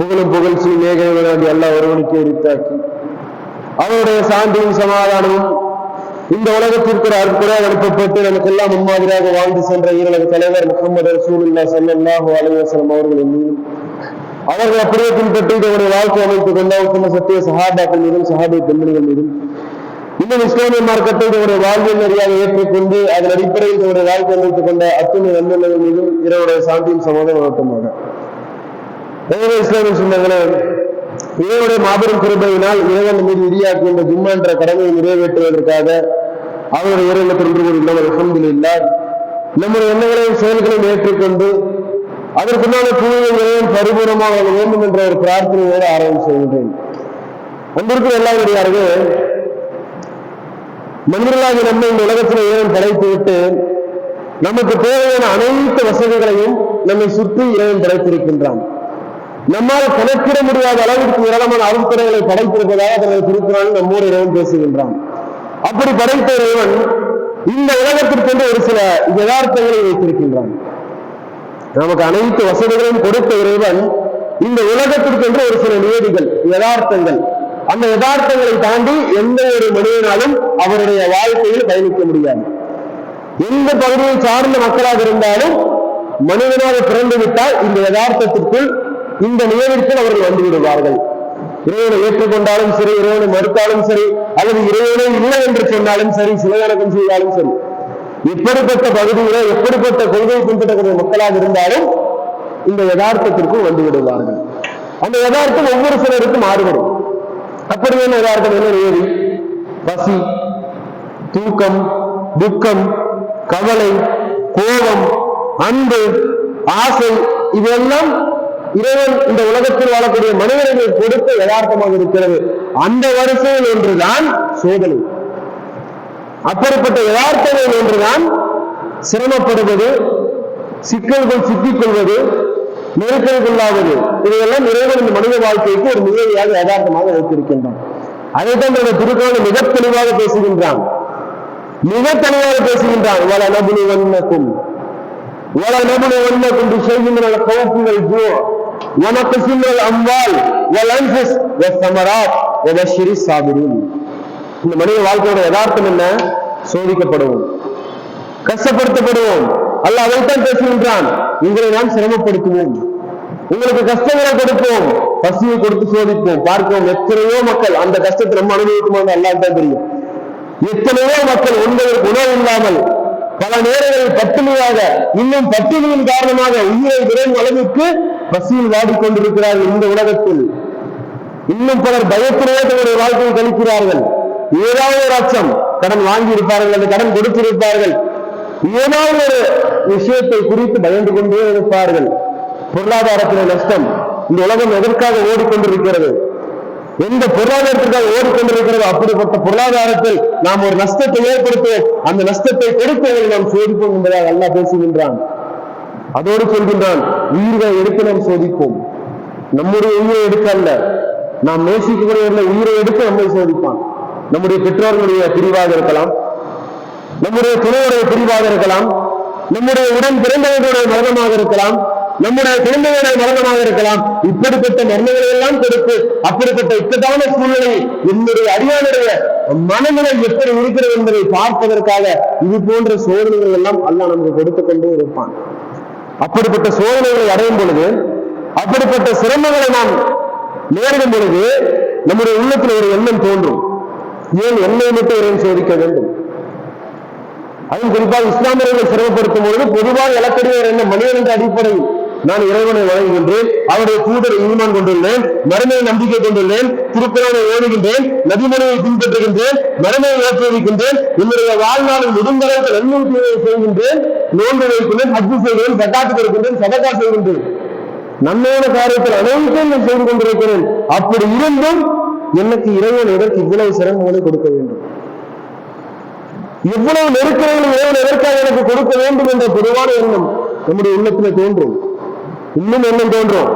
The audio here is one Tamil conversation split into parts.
புகழும் புகழ்ச்சி மேகவேண்டி எல்லா ஒருவனுக்கு எரித்தாக்கி அவருடைய சாந்தியும் சமாதானமும் இந்த உலகத்திற்கு ஒரு அற்புதம் அனுப்பப்பட்டு நமக்கெல்லாம் முன்மாதிரியாக வாழ்ந்து சென்ற ஈரலக தலைவர் முகமது ரசூலுல்லா சல்லாஹூ அலைஹி வஸல்லம் அவர்களின் மீதும் அவர்கள் அப்படியே பின்பற்றி இதனுடைய வாழ்க்கை அமைத்துக் கொண்ட உத்தம சத்திய சஹாபாக்கள் மீதும் சஹாபிய பெண்மணிகள் மீதும் இன்னும் இஸ்லாமிய மார்க்கத்தை இதனுடைய வாழ்வியல் நெறியாக ஏற்றுக்கொண்டு அதன் அடிப்படையில் இதனுடைய வாழ்க்கை அமைத்துக் கொண்ட அத்துணை நன்மைகள் மீதும் இதனுடைய சாந்தியும் சமாதானம் வழக்கமாக எனவே இஸ்லாமிய சொந்தங்களே இறைவனுடைய மாபெரும் கிருபையினால் இறைவன் மீது விதியாக்கி இந்த ஜும்மா என்ற கடமையை நிறைவேற்றுவதற்காக அவருடைய இறைவன் ஒன்று கூறியுள்ளவர் அல்ஹம்துலில்லா. நம்முடைய எண்ணங்களையும் செயல்களையும் ஏற்றுக்கொண்டு அதற்குண்டான தூய்மை இறைவன் பரிபூர்ணமாக வேண்டும் என்ற ஒரு பிரார்த்தனையோடு ஆரம்பம் செய்கின்றேன். அன்பிற்கு எல்லாருடையார்கள் மனிதர்களாக நம்ம இந்த உலகத்தில் இறைவன் படைத்து விட்டு நமக்கு தேவையான அனைத்து வசதிகளையும் நம்மை சுற்றி இறைவன் படைத்திருக்கின்றான். நம்மால் கணக்கிட முடியாத அளவிற்கு ஏராளமான அருட்படைகளை படைத்திருப்பதாக தனது திருக்குறான் நம்மோடு இறைவன் பேசுகின்றான். அப்படி படைத்த இறைவன் இந்த உலகத்திற்கென்று ஒரு சில யதார்த்தங்களை வைத்திருக்கின்றான். நமக்கு அனைத்து வசதிகளையும் கொடுத்த இறைவன் இந்த உலகத்திற்கென்று ஒரு சில நியதிகள் யதார்த்தங்கள். அந்த யதார்த்தங்களை தாண்டி எந்த ஒரு மனிதனாலும் அவருடைய வாழ்க்கையில் பயணிக்க முடியாது. எந்த பகுதியை சார்ந்த மக்களாக இருந்தாலும் மனிதனாக பிறந்து விட்டால் இந்த யதார்த்தத்திற்குள் இந்த நியதிற்குள் அவர்கள் வந்து விடுவார்கள். இறைவனை ஏற்றுக்கொண்டாலும் சரி இறைவனை மறுத்தாலும் சரி அல்லது இறைவனே இல்லை என்று சொன்னாலும் சரி சிலையடக்கம் செய்தாலும் சரி எப்படிப்பட்ட பகுதியில எப்படிப்பட்ட கொள்கையை பின்பற்றக்கூடிய மக்களாக இருந்தாலும் இந்த யதார்த்தத்திற்கும் வந்து விடுவார்கள். அந்த யதார்த்தம் ஒவ்வொரு சிலருக்கும் மாறுபடும். அப்படியான யதார்த்தம்? என்ன நியதி? பசி தூக்கம் துக்கம் கவலை கோபம் அன்பு ஆசை இதெல்லாம் இறைவன் இந்த உலகத்தில் வாழக்கூடிய மனிதர்கள் கொடுத்த யதார்த்தமாக இருக்கிறது. அந்த வரிசையில் ஒன்றுதான் சோதனை அப்பேற்பட்ட யதார்த்தங்கள் ஒன்றுதான் சிரமப்படுவது சிக்கல்கள் சிக்கிக் கொள்வது நெருக்கடிக்குள்ளாவது இதையெல்லாம் இறைவன் இந்த மனித வாழ்க்கைக்கு ஒரு நிலையாக யதார்த்தமாக வைத்திருக்கின்றான். அதைத்தான் இந்த திருக்குறள் மிக தெளிவாக பேசுகின்றான். மிக தெளிவாக பேசுகின்றான். வள நபுனி வண்ணக்கும் வள நபுனி வண்ணக்கும் செய்கின்ற கவுப்புகள் ونقص من الاموال والانفس والثمرات وبشر الصابرين இந்த மனித வாழ்க்கையோட யதார்த்தம் என்ன சோதிக்கப்படுவோம் கஷ்டப்படுத்தப்படுவோம் அல்ல அதைத்தான் பேசுகின்றான் உங்களை நாம் சிரமப்படுத்துவோம் உங்களுக்கு கஷ்டங்களை கொடுப்போம் பசியை கொடுத்து சோதிப்போம் பார்ப்போம் எத்தனையோ மக்கள் அந்த கஷ்டத்தை நம்ம அனுபவிக்கும்போது அல்லாஹ் தான் தெரியும் எத்தனையோ மக்கள் உண்பதற்கு உணவு இல்லாமல் பல நேரங்களில் பட்டினியாக இன்னும் பட்டினியின் காரணமாக உயிரை விரைவு அளவுக்கு பசியில் வாடிக்கொண்டிருக்கிறார்கள் இந்த உலகத்தில். இன்னும் பலர் பயத்திலேயே தங்களுடைய வாழ்க்கையை கழிக்கிறார்கள். ஏதாவது ஒரு அச்சம் கடன் வாங்கி இருப்பார்கள் அந்த கடன் கொடுத்திருப்பார்கள். ஏதாவது ஒரு விஷயத்தை குறித்து பயந்து கொண்டே இருப்பார்கள். பொருளாதாரத்திலே நஷ்டம் இந்த உலகம் எதற்காக ஓடிக்கொண்டிருக்கிறது? எந்த பொருளாதாரத்திற்காக ஓடிக்கொண்டிருக்கிறதோ அப்படிப்பட்ட பொருளாதாரத்தில் நாம் ஒரு நஷ்டத்தை ஏற்படுத்தி அந்த நஷ்டத்தை கொடுத்தவர்களை நாம் சோதிப்போம் என்பதாக அல்லா பேசுகின்றான். அதோடு சொல்கின்றான் உயிர்களை எடுத்து நாம் சோதிப்போம். நம்முடைய உயிரை எடுக்க அல்ல நாம் நேசிக்கக்கூடிய உயிரை எடுத்து நம்மை சோதிப்பான். நம்முடைய பெற்றோர்களுடைய பிரிவாக இருக்கலாம். நம்முடைய துணையுடைய பிரிவாக இருக்கலாம். நம்முடைய உடன் பிறந்தவர்களுடைய மரணமாக இருக்கலாம். நம்முடைய குடும்பங்களுடைய மரணமாக இருக்கலாம். இப்படிப்பட்ட மரணங்களை எல்லாம் கொடுத்து அப்படிப்பட்ட இக்கட்டான சூழ்நிலை என்னுடைய அடியானுடைய மனநிலை எப்படி இருக்கிறது என்பதை பார்ப்பதற்காக இது போன்ற சோதனைகள் எல்லாம் அல்ல நமக்கு கொடுத்து கொண்டே இருப்பான். அப்படிப்பட்ட சோதனைகளை அடையும் பொழுது அப்படிப்பட்ட சிரமங்களை நாம் நேரிடும் பொழுது நம்முடைய உள்ளத்தில் ஒரு எண்ணம் தோன்றும். ஏன் என்னை மட்டும் இறைவன் சோதிக்க வேண்டும்? அதுவும் குறிப்பாக இஸ்லாமியர்களை சிரமப்படுத்தும் பொழுது பொதுவாக இலக்கடிய என்ன எண்ணம் மனிதன் என்ற அடிப்படையில் நான் இறைவனை வழங்குகின்றேன் அவருடைய தூதரை ஈமான் கொண்டுள்ளேன் மறுமையை நம்பிக்கை கொண்டுள்ளேன் திருக்குறளை ஓடுகின்றேன் நதிமுறையை பின்பற்றுகின்றேன் மறுமையை ஏற்றுவிக்கின்றேன் என்னுடைய வாழ்நாளில் முடிந்தளவுக்கு நன்மை செய்கின்றேன் நோன்பு வைக்கின்றேன் ஹஜ்ஜு செய்கிறேன் கட்டாத்து கொடுக்கின்றேன் சதக்கா செய்கின்றேன். நன்மையான காரியத்தில் அனைத்தையும் நான் செய்து கொண்டிருக்கிறேன். அப்படி இருந்தும் எனக்கு இறைவன் எதற்கு இவ்வளவு சிரமங்களை கொடுக்க வேண்டும். இவ்வளவு நெருக்கடிகள் இறைவன் எதற்காக எனக்கு கொடுக்க வேண்டும் என்ற பொதுவான எண்ணம் நம்முடைய உள்ளத்தில் தோன்றும். இன்னும் என்ன தோன்றும்?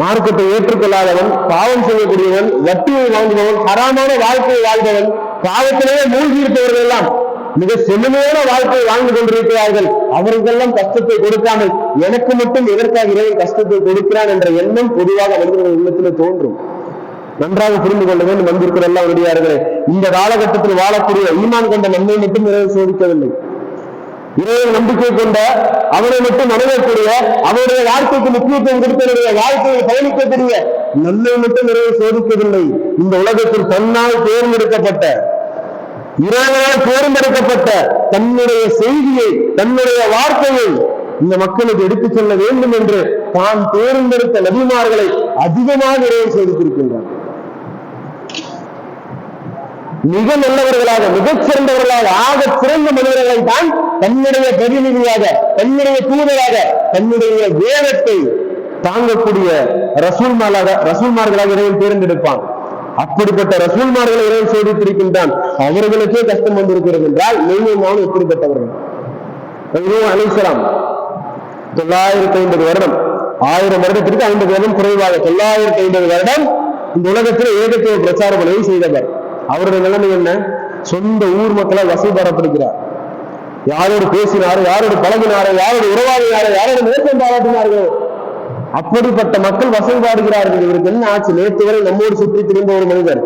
மார்க்கத்தை ஏற்றுக்கொள்ளாதவன் பாவம் செய்யக்கூடியவன் வட்டியை வாங்குபவன் ஹராமான வாழ்க்கையை வாழ்பவன் பாவத்திலேயே மூழ்கி இருப்பவர்கள் எல்லாம் மிக செழுமையான வாழ்க்கையை வாழ்ந்து கொண்டிருக்கிறார்கள். அவர்களெல்லாம் கஷ்டத்தை கொடுக்காமல் எனக்கு மட்டும் எதற்காக இறைவன் கஷ்டத்தை கொடுக்கிறான் என்ற எண்ணம் பொதுவாக மனிதர்கள் உள்ளத்தில் தோன்றும். நன்றாக புரிந்து கொள்ள வேண்டும் வந்திருக்கிற எல்லாம் உடையார்களே இந்த காலகட்டத்தில் வாழக்கூடிய ஈமான் கொண்ட நன்மை மட்டும் இறைவன் சோதிக்கவில்லை. இறைவன் நம்பிக்கை கொண்ட அவனை மட்டும் அணுகக்கூடிய அவருடைய வாழ்க்கைக்கு முக்கியத்துவம் கொடுத்தவருடைய வாழ்க்கையை பயணிக்கக்கூடிய நம்மை மட்டும் நிறைவு சோதிக்கவில்லை. இந்த உலகத்தில் தன்னால் தேர்ந்தெடுக்கப்பட்ட இறைவனால் தேர்ந்தெடுக்கப்பட்ட தன்னுடைய செய்தியை தன்னுடைய வார்த்தையை இந்த மக்களுக்கு எடுத்துச் செல்ல வேண்டும் என்று தான் தேர்ந்தெடுத்த நபிமார்களை அதிகமாக இறைவன் சோதித்திருக்கின்றான். மிக நல்லவர்களாக மிகச் சிறந்தவர்களாக ஆக சிறந்த மனிதர்களை தான் தன்னுடைய பிரதிநிதியாக தன்னுடைய தூதராக தன்னுடைய வேதத்தை தாங்கக்கூடிய ரசூல்மாராக ரசூல்மார்களாக இறைவன் தேர்ந்தெடுப்பான். அப்படிப்பட்ட ரசூல்மார்களை இறைவன் சோதித்திருக்கின்றான். அவர்களுக்கே கஷ்டம் வந்திருக்கிறது என்றால் நீங்கள் நானும் எப்படிப்பட்டவர்கள் அலைசலாம். தொள்ளாயிரத்தி ஐம்பது வருடம். ஆயிரம் வருடத்திற்கு ஐம்பது வருடம் குறைவாக தொள்ளாயிரத்தி ஐம்பது வருடம் இந்த உலகத்தில் ஏகத்துவ பிரச்சார பணியை செய்தவர். அவருடைய நிலைமை என்ன? சொந்த ஊர் மக்களை வசைபாரப்படுகிறார் யாரோடு பேசினாரோ யாரோடு பழகினாரோ யாரோடு உறவாடினாரோ யாரோடு நேற்று பாராட்டினார்கள் அப்படிப்பட்ட மக்கள் வசதி பாடுகிறார்கள் இவருக்கு என்ன ஆச்சு? நேற்று வரை நம்மோடு சுற்றி திரிந்த ஒரு மனிதர்.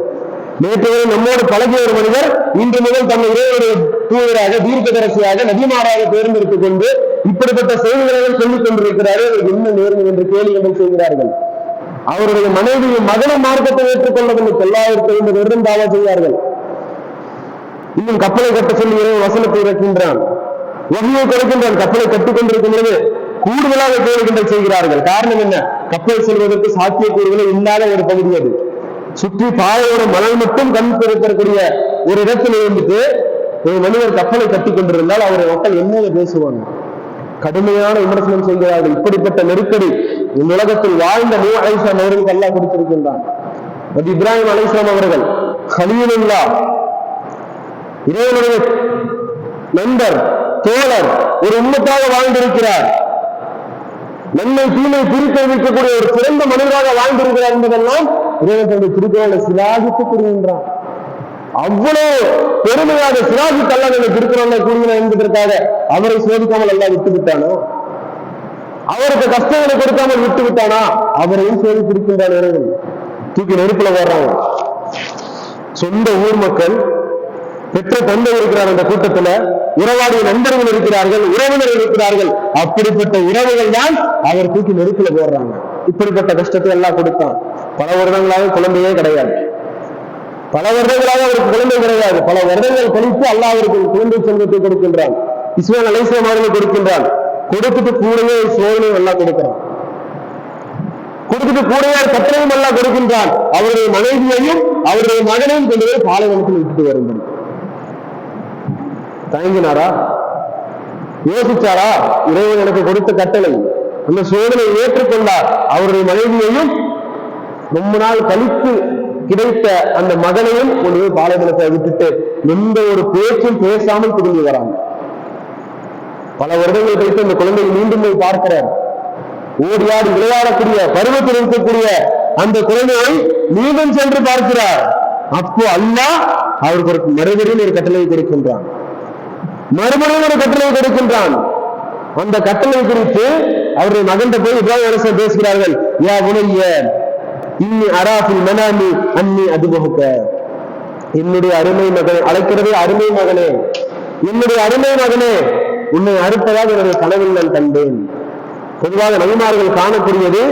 நேற்று வரை நம்மோடு பழகிய ஒரு மனிதர் இன்று முதல் தன்னை இறைவனுடைய தூதராக தீர்க்கதரசியாக நபிமாராக தேர்ந்தெடுத்துக் கொண்டு இப்படிப்பட்ட செய்திகளை சொல்லிக் கொண்டிருக்கிறார்கள் என்ன நேர்ந்தது என்று கேள்விகள் செய்கிறார்கள் அவருடைய மனைவியும் மகன மார்க்கத்தை ஏற்றுக்கொள்ளவில்லை தொள்ளாயிரத்தி ஐம்பது வருடம் தாவா செய்வார்கள். இன்னும் கப்பலை கட்ட சொல்லி இறைவன் வசனத்தை இறக்கின்றான் வகையை கொடுக்கின்றான். கப்பலை கட்டிக் கொண்டிருக்கும் பொழுது கூடுதலாக கேள்விகள் செய்கிறார்கள். காரணம் என்ன? கப்பல் செல்வதற்கு சாத்தியக்கூறுகளே இல்லாத ஒரு பகுதி அது. சுற்றி பாறையோட மணல் மட்டும் கண் திறக்கக்கூடிய ஒரு இடத்தில் இருந்துட்டு ஒரு மனிதர் கப்பலை கட்டிக் கொண்டிருந்தால் அவருடைய மக்கள் என்ன பேசுவாங்க? கடுமையான விமர்சனம் செய்கிறார்கள். இப்படிப்பட்ட நெருக்கடி இந்த உலகத்தில் வாழ்ந்த நூ அலைஸ்லாம் அவர்களுக்கு அல்லா கொடுத்திருக்கின்றான். நபி இப்ராஹிம் அலைஸ்லாம் அவர்கள் ஹலீலுல்லா இறைவனுடைய நண்பர் தோழர் ஒரு உண்மத்தாக வாழ்ந்திருக்கிறார். நன்மை தீமை பிரித்து வைக்கக்கூடிய ஒரு சிறந்த மனிதராக வாழ்ந்திருக்கிறார் என்பதெல்லாம் இறைவன் தன்னுடைய திருக்குறளை சிலாகித்து கூறுகின்றான். அவ்வளவு பெருமையாக சிராஜி கல்லாத திருக்குறளை கூறுகிறார் என்பதற்காக அவரை சோதிக்காமல் எல்லாம் விட்டு விட்டானோ அவருக்கு கஷ்டங்களை கொடுக்காமல் விட்டு விட்டானா அவரையும் சோதித்திருக்கின்றான் இறைவன். தூக்கி நெருப்புல வர்றாங்க சொந்த ஊர் மக்கள் பெற்ற தந்தை இருக்கிறார் அந்த கூட்டத்துல உறவாடிய நண்பர்கள் இருக்கிறார்கள் உறவினர்கள் இருக்கிறார்கள். அப்படிப்பட்ட உறவுகள் தான் அவர் தூக்கி நெருப்புல போடுறாங்க. இப்படிப்பட்ட கஷ்டத்தை எல்லாம் கொடுத்தான். பல வருடங்களாக குழந்தையே கிடையாது. பல வருடங்களாக அவருக்கு குழந்தை கிடையாது. பல வருடங்கள் கழித்து அல்லாஹ் அவருக்கு குழந்தை செல்வத்தை கொடுக்கின்றான். இஸ்மான் அலைஸ்லாம் அவர்கள் கொடுக்கின்றான். கொடுத்துட்டு கூடவே சோதனை நல்லா கொடுக்கிறான். கொடுத்துட்டு கூடவே கட்டளையும் நல்லா கொடுக்கின்றான். அவருடைய மனைவியையும் அவருடைய மகனையும் கொண்டு போய் பாலைவனத்தில் விட்டுட்டு வரும்படி தயங்கினாரா? யோசிச்சாரா? இறைவன் எனக்கு கொடுத்த கட்டளை. அந்த சோதனை ஏற்றுக்கொண்டார். அவருடைய மனைவியையும் ரொம்ப நாள் கழித்து கிடைத்த அந்த மகனையும் கொண்டு போய் பாலைவனத்தை விட்டுட்டு எந்த ஒரு பேச்சும் பேசாமல் திரும்பி வராங்க. பல வருடங்கள் கழித்து அந்த குழந்தையை மீண்டும் போய் பார்க்கிறார். ஓடி விளையாடக்கூடிய பருவத்தில் இருக்கக்கூடிய அந்த குழந்தையை மீண்டும் சென்று பார்க்கிறார். அப்போ அல்லா அவருக்கு ஒரு மறுபடியும் ஒரு கட்டளை கொடுக்கின்றான். மறுபடியும் ஒரு கட்டளை கொடுக்கின்றான். அந்த கட்டளை குறித்து அவருடைய மகன் போய் இப்ராஹிம் அலிஸ்லாம் பேசுகிறார்கள் யா உனைய இன்னி அராபில் மனாமி அன்னி அதுபகுக்க என்னுடைய அருமை மகன் அழைக்கிறது அருமை மகனே. என்னுடைய அருமை மகனே உன்னை அறுப்பதாக என்னுடைய கனவில் நான் கண்டேன். பொதுவாக நபிமார்கள் காணக்கூடியது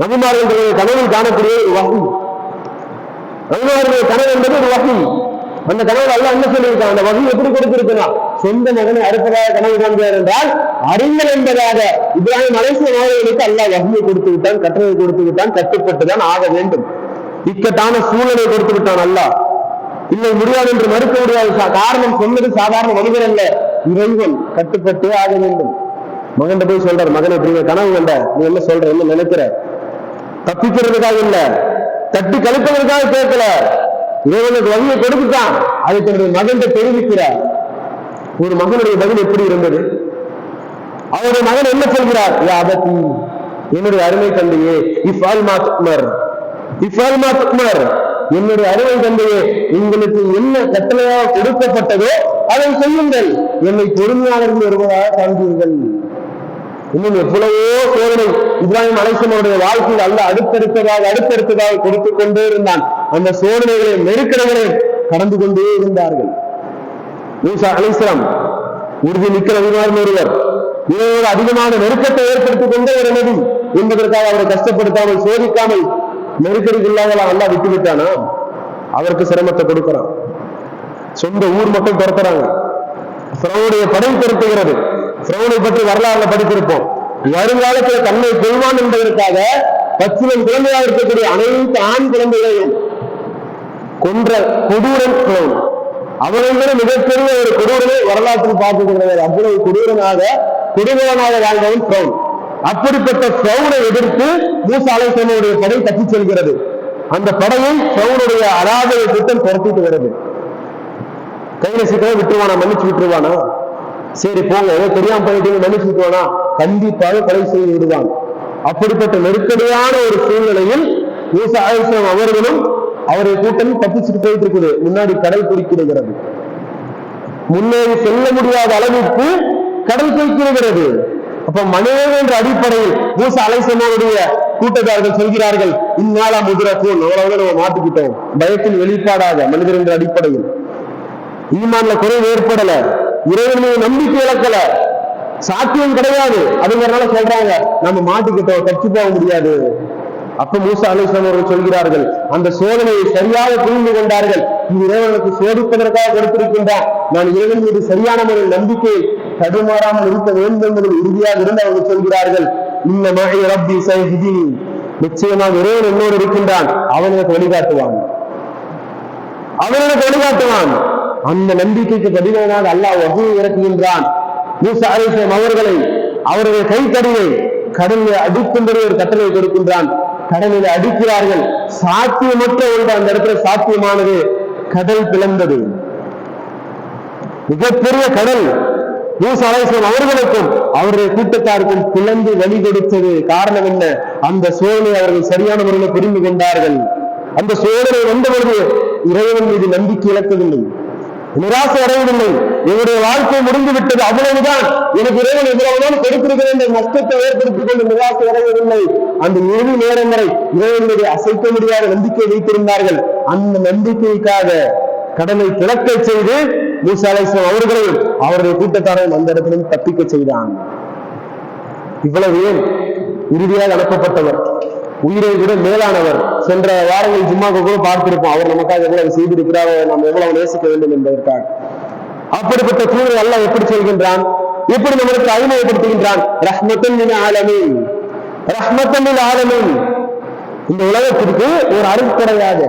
நபிமார்கள் கனவில் காணக்கூடியது ஒரு வகை. நபிமார்களுடைய கனவு என்பது ஒரு வகை. அந்த கனவு அல்ல என்ன சொல்லியிருக்கான்? அந்த வகை எப்படி கொடுத்திருக்கிறான் சொந்த மகனை அடுத்ததாக கனவு காண்கிறார் என்றால் அறிஞர் என்பதாக இப்ராஹிம் மலேசிய அவர்களுக்கு அல்லாஹ் வகையை கொடுத்து விட்டான் கட்டளை கொடுத்து விட்டான் கட்டுப்பட்டுதான் ஆக வேண்டும். இக்கட்டான சூழலை கொடுத்து விட்டான் அல்லாஹ். இல்லை முடியாது என்று மறுக்க முடியாது. சா- காரணம் சொன்னது சாதாரண மனிதர் அல்ல. இறைவன் கட்டுப்பட்டே ஆக வேண்டும். மகன் போய் சொல்றார் மகனை இப்படி கனவு கண்ட நீ என்ன சொல்ற என்ன நினைக்கிற? தப்பிக்கிறதுக்காக இல்ல. தட்டி கழிப்பதற்காக கேட்கல. இறைவனுக்கு வழியை கொடுத்துட்டான். அதை தன்னுடைய மகன் தெரிவிக்கிறார். ஒரு மகனுடைய பதில் எப்படி இருந்தது? அவருடைய மகன் என்ன சொல்கிறார்? யா என்னுடைய அருமை தந்தையே இஃபால் மாத்மர் இஃபால் மாத்மர் என்னுடைய அருமை தந்தையே உங்களுக்கு என்ன கட்டளையாக கொடுக்கப்பட்டதோ அதை செய்யுங்கள். என்னை பொறுமையாளர்கள் வருவதாக காண்பீர்கள். இன்னும் எவ்வளவோ சோதனை இப்ராஹிம் அலைசனுடைய வாழ்க்கையில் அல்ல அடுத்தடுத்ததாக அடுத்தடுத்ததாக கொடுத்து கொண்டே இருந்தான். அந்த சோதனைகளையும் நெருக்கடிகளை கடந்து கொண்டே இருந்தார்கள். மூசா அலிஸ்லாம் உறுதி நிற்கிற அதிகாரம் ஒருவர். இவரோடு அதிகமான நெருக்கத்தை ஏற்படுத்திக் கொண்டே ஒரு என்பதற்காக அவரை கஷ்டப்படுத்தாமல் சோதிக்காமல் நெருக்கடிக்கு இல்லாமல் அல்லா விட்டு அவருக்கு சிரமத்தை கொடுக்கிறான். சொந்த ஊர் மக்கள் துரத்துறாங்க. படை துரத்துகிறது. பிறவனை பற்றி வரலாறுல படித்திருப்போம். வருங்காலத்தில் தன்னை கொள்வான் என்பதற்காக பச்சிலம் குழந்தையாக இருக்கக்கூடிய அனைத்து ஆண் குழந்தைகளையும் கொன்ற கொடூரன் பிறவன் அவனை மிகப்பெரிய ஒரு கொடூரனை வரலாற்றில் பார்த்துக்கிறார் அவ்வளவு கொடூரனாக கொடூரனாக வாழ்ந்தவன் பிரவுன் அப்படிப்பட்ட பிரவுனை எதிர்த்து மூசா அலைசனுடைய படை தச்சி செல்கிறது. அந்த படையை பிரவுனுடைய அராஜக திட்டம் துரத்திட்டு வருது. கையில சீக்கிரம் விட்டுருவானா? மன்னிச்சு விட்டுருவானா? சரி போங்க. ஏதோ தெரியாம பண்ணிட்டீங்க மன்னிச்சு கண்டிப்பாக கொலை செய்து விடுவாங்க அப்படிப்பட்ட நெருக்கடியான ஒரு சூழ்நிலையில் மூசா அலைசம் அவர்களும் அவருடைய கூட்டம் தப்பிச்சுட்டு போயிட்டு இருக்குது. முன்னாடி கடல் குடிக்கிறது முன்னேறி செல்ல முடியாத அளவிற்கு கடல் குடிக்கிறது அப்ப மனிதன் என்ற அடிப்படையில் மூச அலைசமோனுடைய கூட்டத்தார்கள் சொல்கிறார்கள் இந்நாளா முதிரக்கூன் அவ்வளவு நம்ம மாட்டிக்கிட்டோம். பயத்தின் வெளிப்பாடாக மனிதர் என்ற அடிப்படையில். ஈமான்ல குறைவு ஏற்படல. இறைவன் நம்பிக்கை இழக்கல. சாத்தியம் கிடையாது. அதுங்கிறனால சொல்றாங்க. நம்ம மாட்டிக்கிட்டோம். தப்பிச்சு போக முடியாது. அப்ப மூசா அலிஸ்லாம் அவர்கள் சொல்கிறார்கள் அந்த சோதனையை சரியாக புரிந்து கொண்டார்கள். இது இறைவனுக்கு சோதிப்பதற்காக கொடுத்திருக்கின்றான் நான் இறைவன் மீது சரியான முறையில் நம்பிக்கை தடுமாறாமல் இருக்க வேண்டும் என்பதில் உறுதியாக இருந்து அவர்கள் சொல்கிறார்கள். இந்த மகை ரப்பி சைஹிதி நிச்சயமாக இறைவன் என்னோடு இருக்கின்றான். அவன் எனக்கு வழிகாட்டுவான். அவன் எனக்கு வழிகாட்டுவான். அந்த நம்பிக்கைக்கு பதிலாக அல்லாஹ் வகையை இறக்குகின்றான். மூசா அலிஸ்லாம் அவர்களை அவருடைய கைத்தடியை கடலில் அடிக்கும்படி ஒரு கட்டளை கொடுக்கின்றான். கடலில் அடிக்கிறார்கள். சாத்தியமற்ற ஒன்று அந்த இடத்துல சாத்தியமானது கடல் பிளந்தது. மிகப்பெரிய கடல் மூசா அலைஸ்லாம் அவர்களுக்கும் அவருடைய கூட்டத்தாருக்கும் பிளந்து வழி கொடுத்தது காரணம் என்ன? அந்த சோதனை அவர்கள் சரியான முறையில் புரிந்து கொண்டார்கள். அந்த சோதனை வந்த பொழுது இறைவன் மீது நம்பிக்கை இழக்கவில்லை. நிராசை அடைவதில்லை என்னுடைய வாழ்க்கை முடிந்து விட்டது அவ்வளவுதான். எனக்கு இறைவன் இவ்வளவுதான் கொடுத்திருக்கிறேன் என்ற நஷ்டத்தை ஏற்படுத்திக் கொண்டு நிராசை அடைவதில்லை அந்த இறுதி நேரம் வரை இறைவனுடைய அசைக்க முடியாத நம்பிக்கை வைத்திருந்தார்கள். அந்த நம்பிக்கைக்காக கடலை திறக்க செய்து மூசா அலைஸ்லாம் அவர்களையும் அவருடைய கூட்டத்தாரையும் அந்த இடத்திலும் தப்பிக்க செய்தான். இவ்வளவு ஏன்? இறுதியாக அனுப்பப்பட்டவர். உயிரை விட மேலானவர். சென்ற வாரங்கள் ஜும்மாக்கு கூட பார்த்திருப்போம். அவர் நமக்காக எவ்வளவு செய்திருக்கிறாரோ நாம் எவ்வளவு நேசிக்க வேண்டும் என்பதற்காக. அப்படிப்பட்ட தூதரை அல்ல எப்படி சொல்கின்றான்? எப்படி நம்மளுக்கு அறிமுகப்படுத்துகின்றான். ரஹ்மத்தன் ஆலமின் ஆலமீன். ரஹ்மத்தன் மின் இந்த உலகத்திற்கு ஒரு அருட்கொடையாக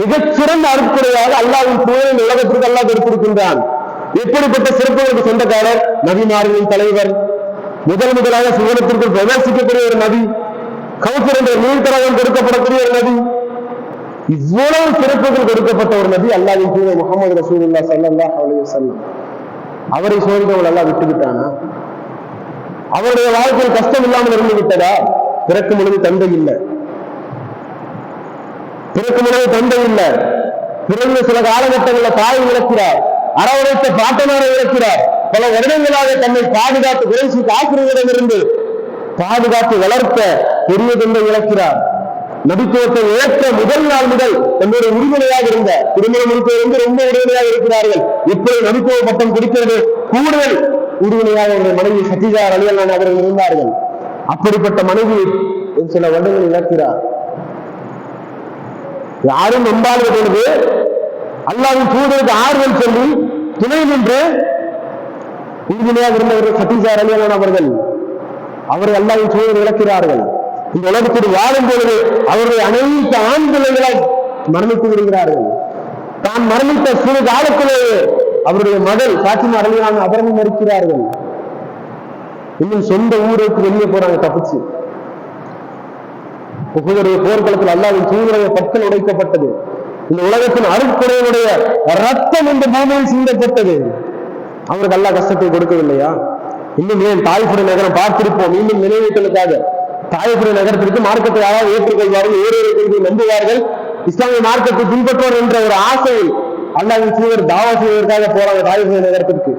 மிகச்சிறந்த அருட்கொடையாக அல்லாவின் தூதரை இந்த உலகத்திற்கு அல்லாஹ் கொடுத்திருக்கின்றான். எப்படிப்பட்ட சிறப்புகளுக்கு சொந்தக்காரர் நபிமார்களின் தலைவர் முதல் முதலாக சுவனத்திற்குள் பிரவேசிக்கக்கூடிய ஒரு நபி கவுசர் என்ற நீர்த்தரகம் கொடுக்கப்படக்கூடிய ஒரு நதி இவ்வளவு சிறப்புகள் கொடுக்கப்பட்ட ஒரு நபி அல்லாவின் தூதர் முகமது ரசூலுல்லா சல்லா அவளையும் வஸல்லம். அவரை சோதித்தவள் எல்லாம் விட்டுவிட்டானா? அவருடைய வாழ்க்கையில் கஷ்டம் இல்லாமல் இருந்து விட்டதா? பிறக்கும் பொழுது தந்தை இல்லை. பிறக்கும் பொழுது தந்தை இல்லை. பிறந்த சில காலகட்டங்களில் தாய் இழக்கிறார். அரவணைத்த பாட்டனாரை இழக்கிறார். பல வருடங்களாக தன்னை பாதுகாத்து குறைசி காக்கிறவரிடமிருந்து பாதுகாத்து வளர்த்த பெரிய தந்தை இழக்கிறார். நபித்துவத்தை இழக்க முதல் நாள் முதல் தன்னுடைய உறுதுணையாக இருந்த திருமணம் வந்து ரொம்ப உறுதுணையாக இருக்கிறார்கள். இப்படி நபித்துவ பட்டம் கொடுக்கிறது கூடுதல் உறுதுணையாக அவருடைய மனைவி சத்யஜா அலியல்லான் அவர்கள் இருந்தார்கள். அப்படிப்பட்ட மனைவி சில வருடங்கள் இழக்கிறார். யாரும் நம்பாத பொழுது அல்லாவின் தூதருக்கு ஆறுதல் சொல்லி துணை நின்று உறுதுணையாக இருந்தவர்கள் சத்யஜா அலியல்லான் அவர்கள் அவரை அல்லாவின் சூழல் இழக்கிறார்கள் இந்த உலகத்தில் வாழும் பொழுது அவருடைய அனைத்து ஆண் பிள்ளைகளும் மரணித்து விடுகிறார்கள். தான் மரணித்த சிறு காலத்திலேயே அவருடைய மகள் பாத்திமா அருமையான அவரும் மறுக்கிறார்கள். இன்னும் சொந்த ஊருக்கு வெளியே போறாங்க தப்பிச்சு. உங்களுடைய போர்க்களத்தில் அல்லாவின் தூதரைய பற்கள் உடைக்கப்பட்டது. இந்த உலகத்தின் அருட்குறையுடைய ரத்தம் இந்த பூமியில் சிந்தப்பட்டது. அவருக்கு அல்லா கஷ்டத்தை கொடுக்கவில்லையா? இன்னும் ஏன் தாய்புர நகரம் பார்த்திருப்போம்? இன்னும் நினைவுகளுக்காக தாய்புர நகரத்திற்கு மார்க்கத்தை யாராவது ஏற்றுக்கொள்வார்கள்? ஏறு கொள்கை நம்புவார்கள். இஸ்லாமிய மார்க்கத்தை பின்பற்றுவார் என்ற ஒரு ஆசையில் அல்லாவின் தூதர் தாவா செய்வதற்காக போறாங்க தாய்வு நகரத்திற்கு.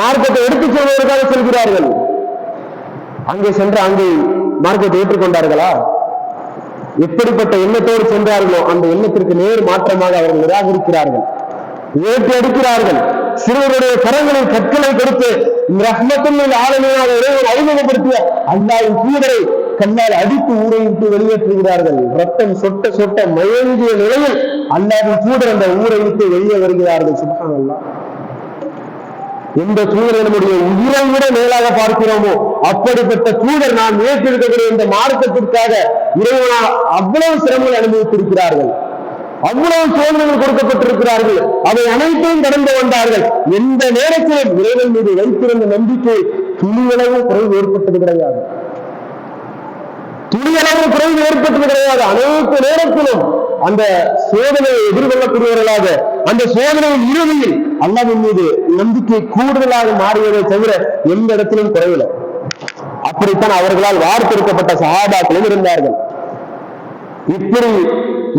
மார்க்கத்தை எடுத்துச் செல்வதற்காக செல்கிறார்கள். அங்கே சென்று அங்கே மார்க்கத்தை ஏற்றுக்கொண்டார்களா? எப்படிப்பட்ட எண்ணத்தோடு சென்றார்களோ அந்த எண்ணத்திற்கு நேர் மாற்றமாக அவர்கள் நிராகரிக்கிறார்கள். வேட்டி அடிக்கிறார்கள். சிறுவருடைய கரங்களில் கற்களை கொடுத்து ரஹ்மத்துல் ஆளுமையாக இறைவன் அறிமுகப்படுத்திய அல்லாவின் தூதரை கண்ணால் அடித்து ஊரை விட்டு வெளியேற்றுகிறார்கள். ரத்தம் சொட்ட சொட்ட மயங்கிய நிலையில் அல்லாவின் தூதர் அந்த ஊரை விட்டு வெளியே வருகிறார்கள். சுபஹான் எந்த தூதரை நம்முடைய உயிரை விட மேலாக பார்க்கிறோமோ அப்படிப்பட்ட தூதர் நாம் ஏற்றிருக்கக்கூடிய இந்த மார்க்கத்திற்காக இறைவனால் அவ்வளவு சிரமங்கள் அனுபவித்திருக்கிறார்கள். அவ்வளவு சோதனைகள் கொடுக்கப்பட்டிருக்கிறார்கள். அவை அனைத்தையும் கடந்து வந்தார்கள். எந்த நேரத்திலும் இறைவன் மீது வைத்திருந்த நம்பிக்கை துணியளவு குறைவு ஏற்பட்டது கிடையாது. துணியளவு குறைவு ஏற்பட்டது கிடையாது. அனைத்து நேரத்திலும் அந்த சோதனையை எதிர்கொள்ளக்கூடியவர்களாக அந்த சோதனையின் இறுதியில் அல்லாவின் மீது நம்பிக்கை கூடுதலாக மாறியதை தவிர எந்த இடத்திலும் குறையல. அப்படித்தான் அவர்களால் வார்த்தெடுக்கப்பட்ட சகாபாக்களும் இருந்தார்கள். இப்படி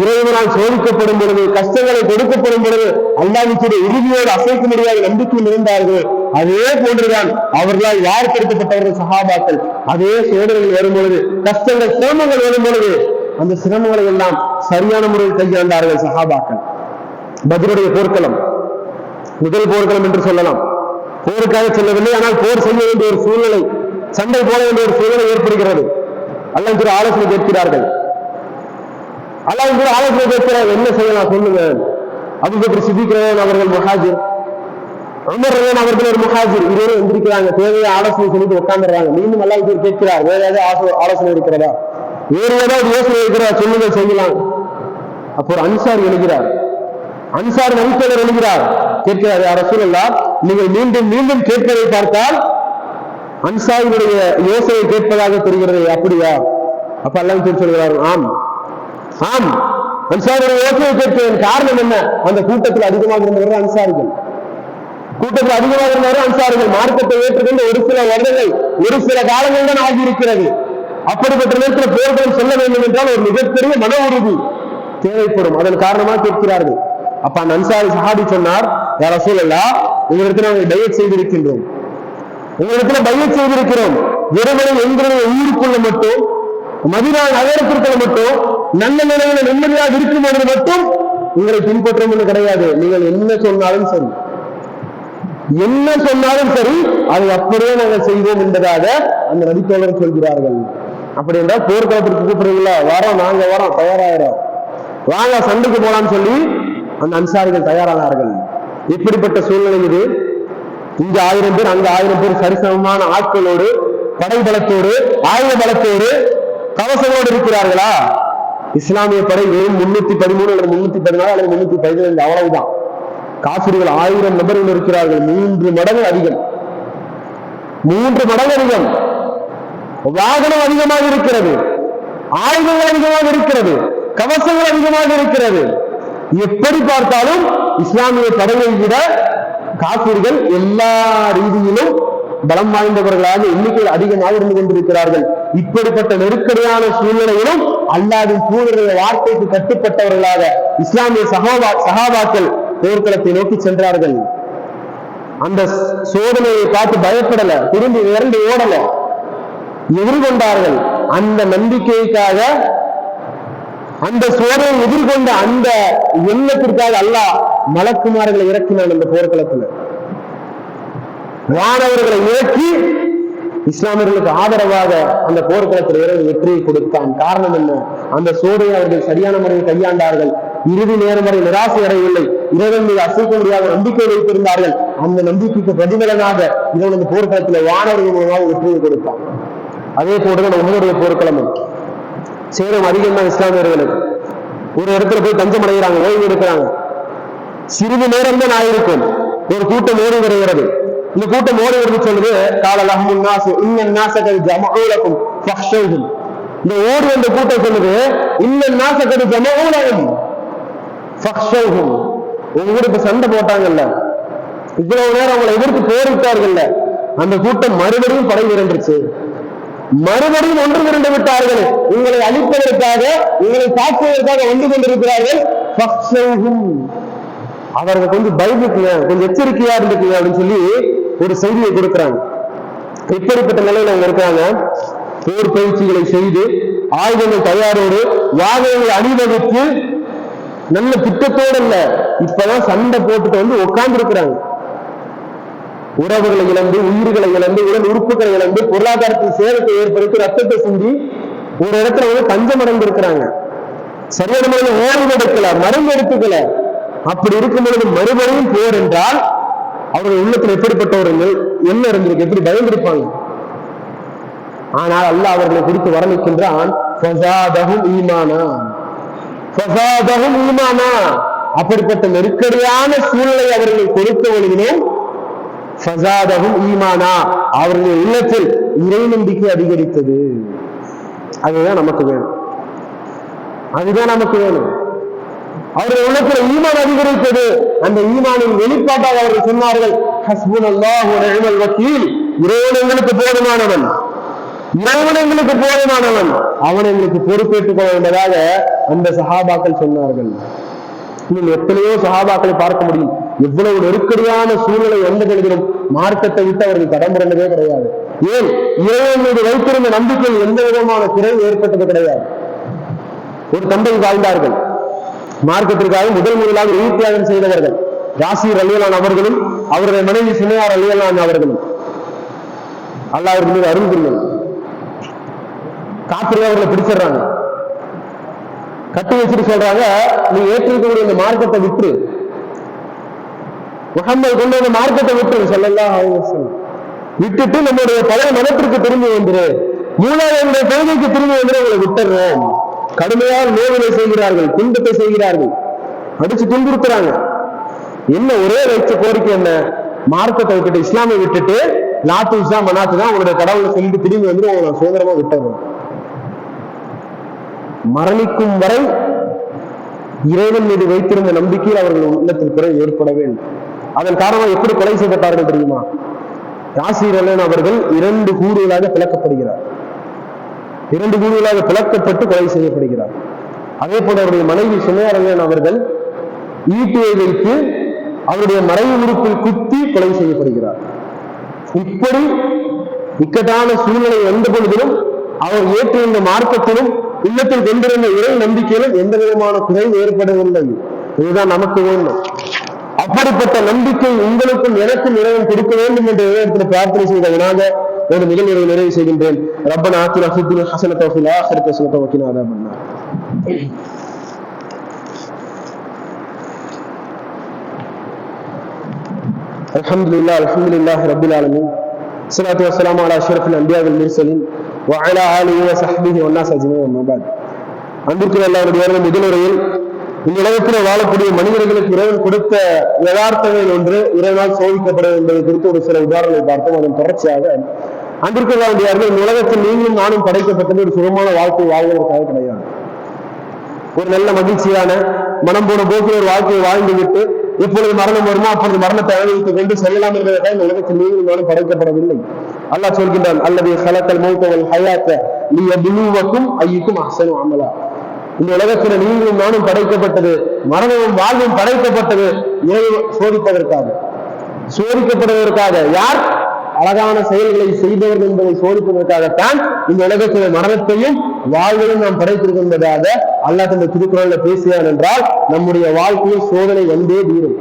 இறைவனால் சோதிக்கப்படும் பொழுது கஷ்டங்களை கொடுக்கப்படும் பொழுது அல்லாவினுடைய இறுதியோடு அசைக்க முடியாத நம்பிக்கையில் இருந்தார்கள் அதே போன்றுதான் அவர்களால் யார் வார்த்தெடுக்கப்பட்டவர்கள் சகாபாக்கள் அதே சோதனைகள் வரும் பொழுது கஷ்டங்கள் சிரமங்கள் வரும் பொழுது அந்த சிரமங்களை எல்லாம் சரியான முறையில் கையாண்டார்கள் சகாபாக்கள் பதிலுடைய போர்க்களம். முதல் போர்க்களம் என்று சொல்லலாம். போருக்காக செல்லவில்லை ஆனால் போர் செய்ய வேண்டிய ஒரு சூழ்நிலை சண்டை போட வேண்டிய ஒரு சூழ்நிலை ஏற்படுகிறது. அல்லாஹ் ஆலோசனை கேட்கிறார்கள். அல்லாஹ் கூட ஆலோசனை கேட்கிறார் என்ன செய்யலாம் சொல்லுங்க. அபுபக்கர் சித்திக்கிறேன் அவர்கள் முஹாஜிர். அமர்றேன் அவர்கள் ஒரு முஹாஜிர். இருவரும் எந்திரிக்கிறாங்க. தேவையை ஆலோசனை சொல்லிட்டு உட்காந்துறாங்க மீண்டும் அல்லாஹ் திரு கேட்கிறார். வேற ஏதாவது ஆசோ- ஆலோசனை இருக்கிறதா? வேறு ஏதாவது யோசனை இருக்கிறா சொல்லுங்க செய்யலாம். அப்போ ஒரு அன்சார் எழுகிறார். அன்சார் நபித்தோழர் எழுகிறார். கேட்கிறார் யார சூழல்லா நீங்கள் மீண்டும் மீண்டும் கேட்பதை பார்த்தால் அன்சாரினுடைய யோசனை கேட்பதாக தெரிகிறது. அப்படியா? அப்ப அல்லாஹ் சொல்லி சொல்கிறார் ஆம். ஆம். அன்சாரிகளை யோசனை காரணம் என்ன? அந்த கூட்டத்தில் அதிகமாக இருந்தவர்கள் அன்சாரிகள். கூட்டத்தில் அதிகமாக இருந்தவர்கள் அன்சாரிகள். மார்க்கத்தை ஏற்றுக்கொண்டு ஒரு சில வருடங்கள் ஒரு சில காலங்கள் தான் ஆகியிருக்கிறது. அப்படிப்பட்ட நேரத்தில் போர்களும் சொல்ல வேண்டும் என்றால் ஒரு மிகப்பெரிய மன உறுதி தேவைப்படும். அதன் காரணமாக கேட்கிறார்கள். அப்ப அந்த அன்சாரி சஹாபி சொன்னார் யார சூழல்லா உங்களிடத்தில் நாங்கள் டயட் செய்திருக்கின்றோம். உங்களிடத்துல பையட் செய்திருக்கிறோம். வெறுமனை எங்களுடைய உயிருக்குள்ள மட்டும் மதினா நகரத்திற்குள்ள மட்டும் நல்ல நிலையில நிம்மதியாக இருக்கும் என்று மட்டும் உங்களை பின்பற்றும் என்று கிடையாது. நீங்கள் என்ன சொன்னாலும் சரி. என்ன சொன்னாலும் சரி அதை அப்படியே நாங்கள் செய்வோம் என்பதாக அந்த நடித்தோழர் சொல்கிறார்கள். அப்படி என்றால் போர்க்களத்திற்கு கூப்பிடுறீங்களா? வரோம் நாங்க வரோம் தயாராகிறோம். வாங்க சண்டைக்கு போலாம்னு சொல்லி அந்த அன்சாரிகள் தயாரானார்கள். இப்படிப்பட்ட சூழ்நிலை இது. இங்க ஆயிரம் பேர் அங்க ஆயிரம் பேர் சரிசமமான ஆட்களோடு படை பலத்தோடு ஆயுத பலத்தோடு கவசமோடு இருக்கிறார்களா? இஸ்லாமிய படை வெறும் முன்னூத்தி பதிமூணு அல்லது முன்னூத்தி பதினாலு அல்லது முன்னூத்தி பதினைந்து அவ்வளவுதான். காசிரிகள் ஆயிரம் நபர்கள் இருக்கிறார்கள். மூன்று மடங்கு அதிகம். மூன்று மடங்கு அதிகம். வாகனம் அதிகமாக இருக்கிறது. ஆயுதங்கள் அதிகமாக இருக்கிறது. கவசங்கள் அதிகமாக இருக்கிறது. எப்படி பார்த்தாலும் இஸ்லாமிய படையை விட காசிரிகள் எல்லா ரீதியிலும் பலம் வாய்ந்தவர்களாக எண்ணிக்கையில் அதிகமாக இருந்து கொண்டிருக்கிறார்கள். இப்படிப்பட்ட நெருக்கடியான சூழ்நிலையிலும் அல்லாவின் தூதருடைய வார்த்தைக்கு கட்டுப்பட்டவர்களாக இஸ்லாமிய சகாபா சகாபாக்கள் போர்க்களத்தை நோக்கி சென்றார்கள். அந்த சோதனையை பார்த்து பயப்படல திரும்பி விரண்டு ஓடல. எதிர்கொண்டார்கள். அந்த நம்பிக்கைக்காக அந்த சோதனை எதிர்கொண்ட அந்த எண்ணத்திற்காக அல்லாஹ் மலக்குமார்களை இறக்கினான் அந்த போர்க்களத்துல. மாணவர்களை இறக்கி இஸ்லாமியர்களுக்கு ஆதரவாக அந்த போர்க்களத்தில் இறங்கி வெற்றியை கொடுத்தான். காரணம் என்ன? அந்த சோதனை அவர்கள் சரியான முறையில் கையாண்டார்கள். இறுதி நேரம் வரை நிராசை அடையவில்லை. இறைவன் மீது அசைக்க முடியாத நம்பிக்கை வைத்திருந்தார்கள். அந்த நம்பிக்கைக்கு பிரதிபலனாக இவன் அந்த போர்க்களத்தில் வானவர்கள் மூலமாக வெற்றியை கொடுத்தான். அதே போன்றுதான் உங்களுடைய போர்க்களமும். சேரும் அதிகம் தான் இஸ்லாமியர்களுக்கு ஒரு இடத்துல போய் தஞ்சம் அடைகிறாங்க ஓய்வு எடுக்கிறாங்க. சிறிது நேரம் தான் ஆயிருக்கும். ஒரு கூட்டம் ஓடி வருகிறது. இந்த கூட்டம் ஓடி வருது சொல்லுது கால லஹமுன் நாசு இன்ன நாசகல் ஜமஊலக்கும் ஃபஹ்ஷௌஹும். இந்த ஓடி வந்த கூட்டம் சொல்லுது இன்ன நாசகல் ஜமஊலகும் ஃபஹ்ஷௌஹும். உங்களுக்கு சண்டை போட்டாங்கல்ல. இவ்வளவு நேரம் அவங்களை எதிர்த்து போரிட்டார்கள்ல. அந்த கூட்டம் மறுபடியும் படை விரண்டுச்சு மறுபடியும் ஒன்று திரண்டு விட்டார்கள். உங்களை அழிப்பதற்காக உங்களை தாக்குவதற்காக வந்து கொண்டிருக்கிறார்கள் ஃபக்ஷௌஹும். அவர்கள் கொஞ்சம் பயந்துக்குங்க கொஞ்சம் எச்சரிக்கையா இருந்துக்குங்க அப்படின்னு சொல்லி ஒரு செய்தியை கொடுக்குறாங்க. இப்படிப்பட்ட நிலையில அவங்க இருக்கிறாங்க போர் பயிற்சிகளை செய்து ஆயுதங்கள் தயாரோடு வாகனங்களை அணிவகுத்து நல்ல திட்டத்தோடு இல்ல இப்பதான் சண்டை போட்டுட்டு வந்து உட்கார்ந்து இருக்கிறாங்க உறவுகளை இழந்து உயிர்களை இழந்து உடல் உறுப்புகளை இழந்து பொருளாதாரத்தில் சேதத்தை ஏற்படுத்தி ரத்தத்தை சிந்தி ஒரு இடத்துல வந்து தஞ்சம் அடைந்து இருக்கிறாங்க சரியான முறையில் ஓய்வு எடுக்கல மருந்து எடுத்துக்கல. அப்படி இருக்கும் பொழுது மறுபடியும் போர் என்றால் அவர்கள் உள்ளத்தில் எப்படிப்பட்ட என்ன இருந்திருக்கு எப்படி பயந்திருப்பாங்க? ஆனால் அல்லாஹ் அவர்களை குறித்து வரணிக்கின்றான் ஈமானா? அப்படிப்பட்ட நெருக்கடியான சூழலை அவர்கள் கொடுத்த பொழுதிலும் ஃபஸாதஹும் ஈமானா? அவர்களின் உள்ளத்தில் இறை நம்பிக்கை அதிகரித்தது. அதுதான் நமக்கு வேணும். அதுதான் நமக்கு வேணும். அவர்கள் உள்ளத்தில் ஈமான் அதிகரித்தது. அந்த ஈமானின் வெளிப்பாட்டாக அவர்கள் சொன்னார்கள் ஹஸ்புன் அல்லாஹ் நிஅமல் வக்கீல். இறைவன் எங்களுக்கு போதுமானவன். இறைவன் எங்களுக்கு போதுமானவன். அவன் எங்களுக்கு பொறுப்பேற்றுக் கொள்ள என்பதாக அந்த சஹாபாக்கள் சொன்னார்கள். இன்னும் எத்தனையோ சஹாபாக்களை பார்க்க முடியும். எவ்வளவு நெருக்கடியான சூழ்நிலை வந்த பொழுதிலும் மார்க்கத்தை விட்டு அவர்கள் கடம்புறந்ததே கிடையாது. ஏன்? இறைவன் மீது வைத்திருந்த நம்பிக்கையில் எந்த விதமான குறைவு ஏற்பட்டது கிடையாது. ஒரு தந்தை வாழ்ந்தார்கள். மார்க்கத்திற்காக முதல் முதலாக உயிர் செய்தவர்கள். யாசீர் அலியலான் அவர்களும் அவருடைய மனைவி சுமையார் அலியலான் அவர்களும். அல்லாஹ் மீது அருள் புரியும். காப்பிரியா அவர்களை பிடிச்சிடுறாங்க. கட்டி வச்சுட்டு சொல்றாங்க நீ ஏற்றிருக்கக்கூடிய இந்த மார்க்கத்தை விட்டு முகம்மது கொண்டு வந்த மார்க்கத்தை விட்டு சொல்லலாம் விட்டுட்டு நம்முடைய பழைய மதத்திற்கு திரும்பி வந்துரு. மூலாவதுடைய கொள்கைக்கு திரும்பி வந்துரு உங்களை விட்டுறோம். கடுமையாக நோவினை செய்கிறார்கள் துன்பத்தை செய்கிறார்கள். அடிச்சு துன்புறுத்துறாங்க. என்ன ஒரே வைச்ச கோரிக்கை என்ன? மார்க்கத்தை விட்டுட்டு இஸ்லாமை விட்டுட்டு லாத்து இஸ்லாம் மனாத்து தான் உங்களுடைய கடவுளை சொல்லிட்டு திரும்பி வந்து உங்களை சுதந்திரமா விட்டுறோம் மரணிக்கும் வரை இறைவன் மீது வைத்திருந்த நம்பிக்கையில் அவர்கள் உள்ளத்தில் குறை ஏற்படவே இல்லை. அதன் காரணமாக எப்படி கொலை செய்யப்பட்டார்கள் தெரியுமா? ராசிரலன் அவர்கள் இரண்டு கூறுகளாக பிளக்கப்படுகிறார். இரண்டு கூறுகளாக பிளக்கப்பட்டு கொலை செய்யப்படுகிறார். அதே போல அவருடைய மனைவி சுமையரங்கன் அவர்கள் ஈட்டியை வைத்து அவருடைய மறைவு உறுப்பில் குத்தி கொலை செய்யப்படுகிறார். இப்படி இக்கட்டான சூழ்நிலை வந்த பொழுதிலும் அவர் ஏற்றிருந்த மார்க்கத்திலும் உள்ளத்தில் கொண்டிருந்த இறை நம்பிக்கையிலும் எந்த விதமான குறைவு ஏற்படவில்லை. இதுதான் நமக்கு வேண்டும் அப்படிப்பட்ட நம்பிக்கை உங்களுக்கும் எனக்கும் இறைவன் கொடுக்க வேண்டும் என்ற இறைவனத்தில் பிரார்த்தனை செய்தவனாக ஒரு நிகழ்வை நிறைவு செய்கின்றேன் ரப்பன ஆத்தினா ஃபித்துல் ஹசனத்த ஃபில் ஆஹிரத்தி ஹசனத்த வகினா அதாபன் நார். الحمد لله الحمد لله رب العالمين الصلاة والسلام على أشرف الأنبياء والمرسلين وعلى آله وصحبه والناس أجمعين أما بعد அன்பிற்கு அல்லாவுடைய முதலுரையில் இந்த உலகத்தில் வாழக்கூடிய மனிதர்களுக்கு இறைவன் கொடுத்த யதார்த்தங்கள் ஒன்று இறைவனால் சோதிக்கப்படும் என்பது குறித்து ஒரு சில உதாரணங்களை பார்த்தோம். அதன் தொடர்ச்சியாக அன்பிற்கு இந்த உலகத்தில் நீங்களும் நானும் படைக்கப்பட்டது ஒரு சுகமான வாழ்க்கை வாழ்வதற்காக கிடையாது. ஒரு நல்ல மகிழ்ச்சியான மனம் போன போக்கில் ஒரு வாழ்க்கையை வாழ்ந்து விட்டு எப்பொழுது மரணம் வருமோ அப்பொழுது மரணத்தை அனுபவித்துக் கொண்டு செல்லலாம் என்பதற்காக இந்த உலகத்தில் நீங்களும் நானும் படைக்கப்படவில்லை. அல்லாஹ் சொல்கின்றான் அல்லது ஹலக்கல் மௌத்தவல் ஹயாத்த நீ பிலுவக்கும் ஐயுக்கும் அசனும் அமலா. இந்த உலகத்தில் நீங்களும் நானும் படைக்கப்பட்டது மரணமும் வாழ்வும் படைக்கப்பட்டது இறைவன் சோதிப்பதற்காக. சோதிக்கப்படுவதற்காக யார்? அழகான செயல்களை செய்தவர்கள் என்பதை சோதிப்பதற்காகத்தான் இந்த உலகத்தில் மரணத்தையும் வாழ்வையும் நாம் படைத்திருக்கின்றதாக அல்லாஹ் இந்த திருக்குறள்ல பேசினான் என்றால் நம்முடைய வாழ்க்கையில் சோதனை வந்தே தீரும்.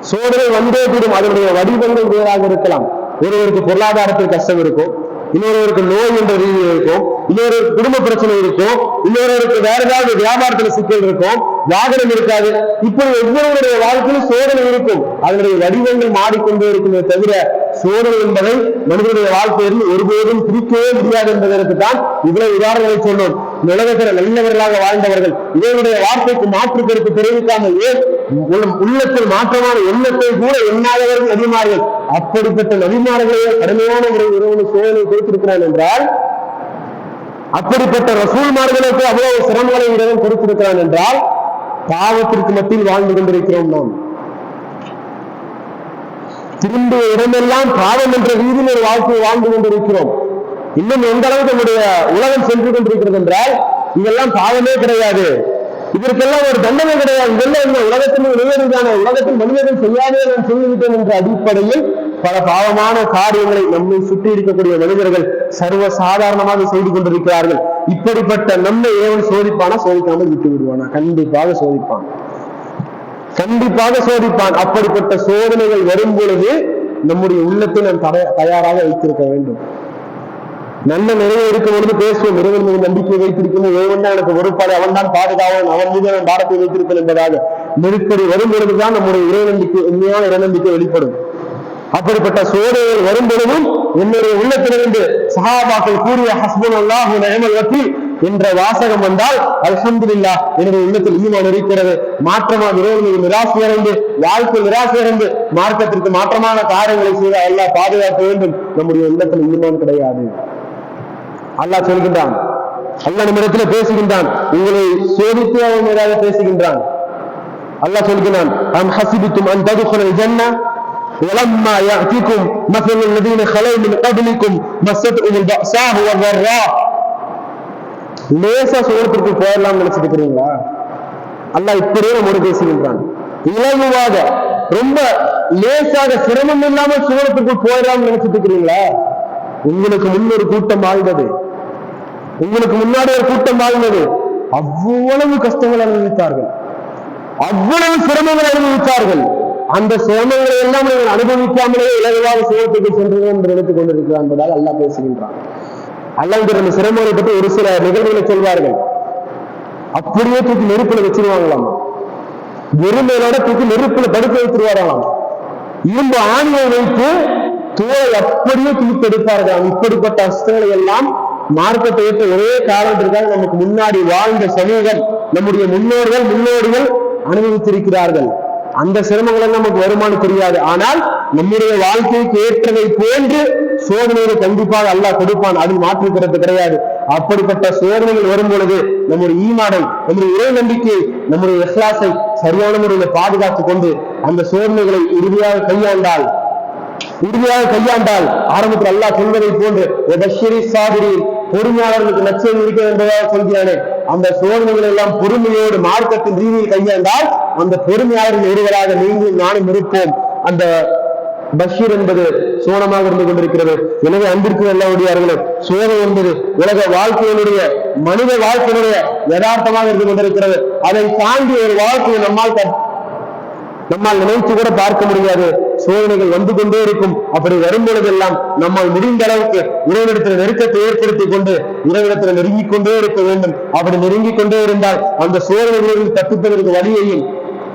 சோதனை வந்தே தீரும். அதனுடைய வடிவங்கள் வேறாக இருக்கலாம். ஒருவருக்கு பொருளாதாரத்தில் கஷ்டம் இருக்கும். இன்னொருவருக்கு நோய் என்ற ரீதியில் இருக்கும். இன்னொருவருக்கு குடும்ப பிரச்சனை இருக்கும். இன்னொருவருக்கு வேற ஏதாவது வியாபாரத்துல சிக்கல் இருக்கும். வாகனம் இருக்காது. இப்படி ஒவ்வொருவருடைய வாழ்க்கையிலும் சோதனை இருக்கும். அதனுடைய வடிவங்கள் மாறிக்கொண்டே இருக்குமே தவிர சோதனை என்பதை மனிதனுடைய வாழ்க்கையில் ஒருபோதும் பிரிக்கவே முடியாது என்பதற்கு தான் இவ்வளவு உதாரணங்களை சொன்னோம். இந்த உலகத்தில் நல்லவர்களாக வாழ்ந்தவர்கள் இவருடைய வார்த்தைக்கு மாற்று கருத்து தெரிவிக்காமல் உள்ளத்தில் மாற்றமான எண்ணத்தை கூட எண்ணாதவர்கள் நபிமார்கள் அப்படிப்பட்ட நபிமார்களே கடுமையான முறை இறைவன் சோதனை கொடுத்திருக்கிறான் என்றால் அப்படிப்பட்ட ரசூல்மார்களுக்கு அவ்வளவு சிரமங்களை இறைவன் கொடுத்திருக்கிறான் என்றால் பாவத்திற்கு மத்தியில் வாழ்ந்து கொண்டிருக்கிறோம் நாம். திரும்பிய இடமெல்லாம் பாவம் என்ற ரீதியில் ஒரு வாழ்க்கையை வாழ்ந்து கொண்டிருக்கிறோம். இன்னும் எந்த அளவுக்கு நம்முடைய உலகம் சென்று கொண்டிருக்கிறது என்றால் இதெல்லாம் பாவமே கிடையாது. இதற்கெல்லாம் ஒரு தண்டனை கிடையாது. இதெல்லாம் இந்த உலகத்தின் நிலையதான உலகத்தின் மனிதர்கள் செய்யாதே நான் செய்துவிட்டேன் என்ற அடிப்படையில் பல பாவமான காரியங்களை நம்மை சுற்றி இருக்கக்கூடிய மனிதர்கள் சர்வ சாதாரணமாக செய்து கொண்டிருக்கிறார்கள். இப்படிப்பட்ட நம்மை ஏவன் சோதிப்பானா? சோதிக்காமல் விட்டு விடுவானா? கண்டிப்பாக சோதிப்பான். கண்டிப்பாக சோதிப்பான். அப்படிப்பட்ட சோதனைகள் வரும் பொழுது நம்முடைய உள்ளத்தை நாம் தயாராக வைத்திருக்க வேண்டும். நல்ல நிறைய இருக்கும் பொழுது பேசுவோம். இறைவன் மீது நம்பிக்கை வைத்திருக்கணும் இறைவன் தான் எனக்கு பொறுப்பாளி. அவன் தான் பாதுகாவன் அவன் மீது அவன் பாரத்தை வைத்திருப்பேன் என்பதாக நெருக்கடி வரும் பொழுதுதான் நம்முடைய இறை நம்பிக்கை உண்மையான இறை நம்பிக்கை வெளிப்படும். அப்படிப்பட்ட சோதனைகள் வரும் பொழுதும் என்னுடைய உள்ளத்திலிருந்து சஹாபாக்கள் கூறிய ஹஸ்பன் அல்லாஹ் நஹமல் வக்கீல் என்ற வாசகம் வந்தால் அல்ஹம்துலில்லாஹ் என்னுடைய உள்ளத்தில் ஈமான் இருக்கிறது. மாற்றமாக இறைவன் மீது நிராசை அடைந்து வாழ்க்கை நிராசி அடைந்து மார்க்கத்திற்கு மாற்றமான காரியங்களை செய்த எல்லாம் பாதுகாக்க வேண்டும். நம்முடைய உள்ளத்தில் ஈமான் கிடையாது. அல்லாஹ் சொல்கின்றான் அல்லாஹ் நம்மிடத்துல பேசுகின்றான் உங்களை சோதித்து அவன் மீதாக பேசுகின்றான் அல்லாஹ் சொல்கிறான் அம் ஹசிபித்தும் அன் ததுகுல் ஜன்னா ولما يأتيكم مثل الذين خلوا من قبلكم مستهم البأساء والضراء லேசா சுகத்திற்கு போயிடலாம் நினைச்சிட்டு இருக்கிறீங்களா அல்லாஹ் இப்படியே நம்மோடு பேசுகின்றான் இலகுவாக ரொம்ப லேசாக சிரமம் இல்லாமல் சுகத்துக்குள் போயிடலாம் நினைச்சிட்டு இருக்கிறீங்களா உங்களுக்கு முன் ஒரு கூட்டம் வாழ்ந்தது உங்களுக்கு முன்னாடி ஒரு கூட்டம் வாழ்ந்தது. அவ்வளவு கஷ்டங்கள் அனுபவித்தார்கள். அவ்வளவு சிரமங்கள் அனுபவித்தார்கள். அந்த சிரமங்களை எல்லாம் நீங்கள் அனுபவிக்காமலே இலகுவாக சுகத்துக்கு சென்றோம் என்று நினைத்துக் கொண்டிருக்கிறார் என்பதாக அல்லா பேசுகின்றான். அல்லாஹ் அந்த சிரமங்களை பற்றி ஒரு சில நிகழ்வுகளை சொல்வார்கள். அப்படியே தூக்கி நெருப்புல வச்சிருவாங்களாம். வெறுமையோட தூக்கி நெருப்புல படுக்க வைத்துருவாராம் இரும்பு ஆணியை வைத்து தோலை அப்படியே தூக்கி எடுப்பார்களாம் இப்படிப்பட்ட அஸ்தங்களை எல்லாம் மார்க்கத்தை ஏற்ற ஒரே காரணத்திற்காக நமக்கு முன்னாடி வாழ்ந்த சமூகம் நம்முடைய முன்னோர்கள் முன்னோடிகள் அனுபவித்திருக்கிறார்கள். அந்த சிரமங்கள் நமக்கு வருமானம் தெரியாது. ஆனால் நம்முடைய வாழ்க்கைக்கு ஏற்றதை போன்று சோதனைகளை கண்டிப்பாக அல்லாஹ் கொடுப்பான். அதில் மாற்றுக்கிறது கிடையாது. அப்படிப்பட்ட சோதனைகள் வரும் பொழுது நம்முடைய ஈமானை நம்முடைய இறை நம்பிக்கை நம்முடைய இஸ்லாசை சரியான முறையில் பாதுகாத்துக் கொண்டு அந்த சோதனைகளை இறுதியாக கையாண்டால் உறுதியாக கையாண்டால் ஆரம்பத்தில் அல்லாஹ் சொல்வதை போன்று "வபஷ்ஷிரி பொறுமையாளர்களுக்கு லட்சியம் இருக்கிறது என்பதாக சொல்கிறானே அந்த சோதனைகள் எல்லாம் பொறுமையோடு மார்க்கத்தின் ரீதியில் கையாண்டால் அந்த பொறுமையாளர்கள் ஒருவராக நீங்களும் நானும் இருப்போம். அந்த பஷீர் என்பது சோனமாக இருந்து கொண்டிருக்கிறது. எனவே அன்பிற்கு நல்லவடியார்களே சோதனை என்பது உலக வாழ்க்கையினுடைய மனித வாழ்க்கையினுடைய யதார்த்தமாக இருந்து கொண்டிருக்கிறது. அதை தாண்டி ஒரு வாழ்க்கையை நம்மால் நம்மால் நினைத்து கூட பார்க்க முடியாது. சோதனைகள் வந்து கொண்டே இருக்கும். அப்படி வரும் பொழுதெல்லாம் நம்மால் முடிந்த அளவுக்கு இறைவிடத்தில் நெருக்கத்தை ஏற்படுத்திக் கொண்டு இறைவிடத்தில் நெருங்கிக் கொண்டே இருக்க வேண்டும். அப்படி நெருங்கிக் கொண்டே இருந்தால் அந்த சோதனைகளிலிருந்து தப்பிப்பதற்கு வழியையும்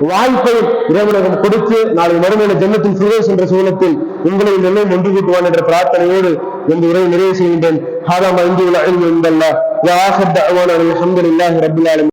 வாய்ப்பையும் இறைவனகம் கொடுத்து நாளை மறுமையில ஜென்மத்தின் சுரேஷ் என்ற சூழத்தில் உங்களை நிலையம் ஒன்று கூட்டுவான் என்ற பிரார்த்தனையோடு இந்த உரையை நிறைவு செய்கின்றேன். ஹாதாமா இந்தியுள்ள அழிவு என்பல்ல வாஹத் அவான அலமதுல்லாஹி ரபுல்லாலும்